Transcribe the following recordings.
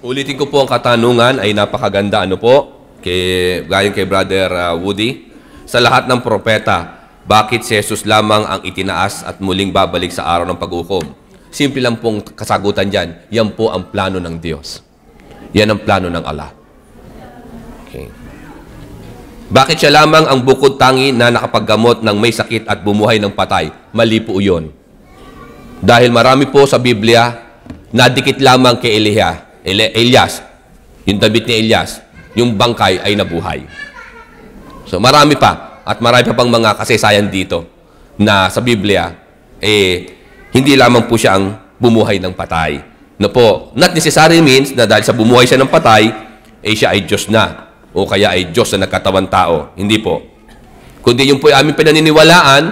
Ulitin ko po ang katanungan ay napakaganda. Ano po? Kay galing kay brother uh, Woody. Sa lahat ng propeta bakit si Jesus lamang ang itinaas at muling babalik sa araw ng paghukom simple lang pong kasagutan diyan yan po ang plano ng Diyos. Yan ang plano ng Allah. Okay. bakit siya lamang ang bukod tangi na nakapaggamot ng may sakit at bumuhay ng patay? Mali po yun. Dahil marami po sa Biblia nadikit lamang kay Elia Eli- Elias, yung damit ni Elias, yung bangkay ay nabuhay. So marami pa at marami pa pang mga kasaysayan dito na sa Biblia eh hindi lamang po siya ang bumuhay ng patay. Na po, not necessary means na dahil sa bumuhay siya ng patay, eh siya ay Diyos na o kaya ay Diyos na nagkatawan tao. Hindi po. Kundi yung po ay aming pinaniniwalaan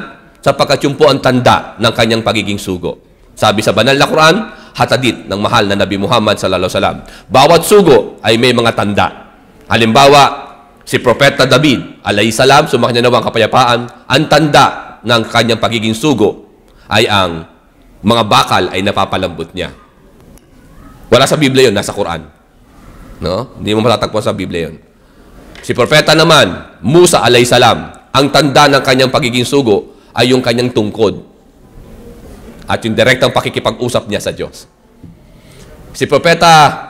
sapagkat yung po ang tanda ng kanyang pagiging sugo. Sabi sa banal na Quran, hatadit ng mahal na Nabi Muhammad sallallahu alaihi wasallam. Bawat sugo ay may mga tanda. Halimbawa, si Propeta David alayhi salam, sumakanya nawa kapayapaan, ang tanda ng kanyang pagiging sugo ay ang mga bakal ay napapalambot niya. Wala sa Biblia yon, nasa Quran. No? Hindi mo matatagpuan sa Biblia yon. Si Propeta naman, Musa alayhi salam, ang tanda ng kanyang pagiging sugo ay yung kanyang tungkod at yung direktang pakikipag-usap niya sa Diyos. Si Propeta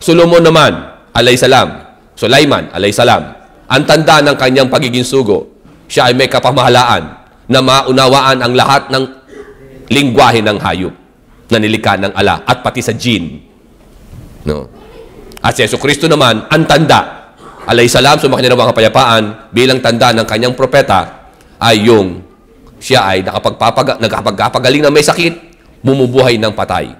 Solomon naman, alay salam, Sulaiman, alay salam, ang tanda ng kanyang pagiging sugo, siya ay may kapamahalaan na maunawaan ang lahat ng lingwahe ng hayop na nilikha ng ala at pati sa jin. No? At si Yeso Kristo naman, ang tanda, alay salam, sumakanya ng mga kapayapaan, bilang tanda ng kanyang propeta, ay yung siya ay nakapagpapaga, nakapagpagaling na may sakit, bumubuhay ng patay.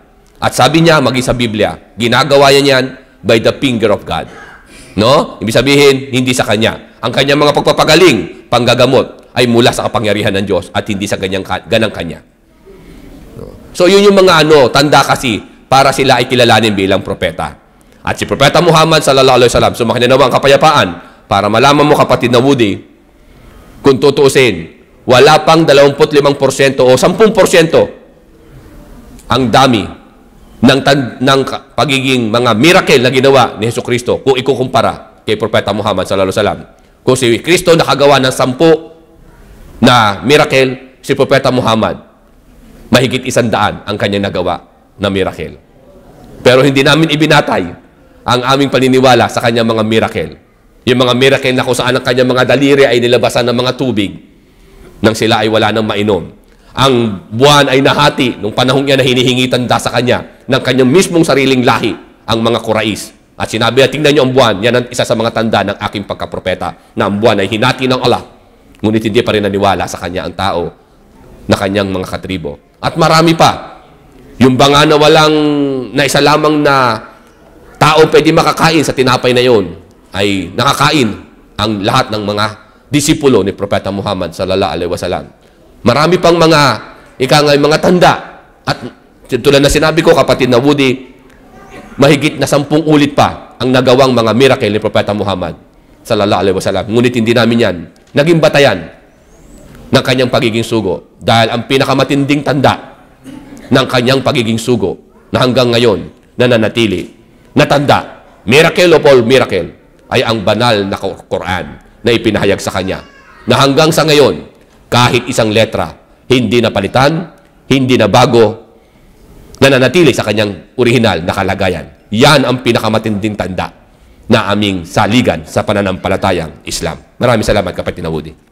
At sabi niya, magi sa Biblia, ginagawa niya niyan by the finger of God. No? Ibig sabihin, hindi sa kanya. Ang kanyang mga pagpapagaling, panggagamot, ay mula sa kapangyarihan ng Diyos at hindi sa ganyang, ganang kanya. No? So, yun yung mga ano, tanda kasi para sila ay kilalanin bilang propeta. At si Propeta Muhammad sallallahu alaihi wasallam, sumakanya naman ang kapayapaan para malaman mo kapatid na Woody, kung tutuusin, wala pang 25% o 10% ang dami ng, ng pagiging mga miracle na ginawa ni Hesus Kristo kung ikukumpara kay Propeta Muhammad sallallahu alaihi wasallam. Kung si Kristo nakagawa ng sampu na miracle, si Propeta Muhammad mahigit isang daan ang kanyang nagawa na miracle. Pero hindi namin ibinatay ang aming paniniwala sa kanyang mga miracle. Yung mga miracle na kung saan ang kanyang mga daliri ay nilabasan ng mga tubig nang sila ay wala nang mainom. Ang buwan ay nahati nung panahon niya na hinihingi tanda sa kanya ng kanyang mismong sariling lahi, ang mga kurais. At sinabi niya, tingnan niyo ang buwan, yan ang isa sa mga tanda ng aking pagkapropeta, na ang buwan ay hinati ng Allah. Ngunit hindi pa rin naniwala sa kanya ang tao na kanyang mga katribo. At marami pa. Yung banga na walang, na isa lamang na tao pwede makakain sa tinapay na yon ay nakakain ang lahat ng mga disipulo ni Propeta Muhammad sallallahu alaihi wasallam. Marami pang mga ikangay mga tanda at tulad na sinabi ko kapatid na Woody, mahigit na sampung ulit pa ang nagawang mga miracle ni Propeta Muhammad sallallahu alaihi wasallam. Ngunit hindi namin yan naging batayan ng kanyang pagiging sugo dahil ang pinakamatinding tanda ng kanyang pagiging sugo na hanggang ngayon nananatili na tanda, miracle of all miracle, ay ang banal na Quran na ipinahayag sa kanya. Na hanggang sa ngayon, kahit isang letra, hindi napalitan, hindi na bago, nananatili sa kanyang orihinal na kalagayan. Yan ang pinakamatinding tanda na aming saligan sa pananampalatayang Islam. Maraming salamat kapatid na Woody.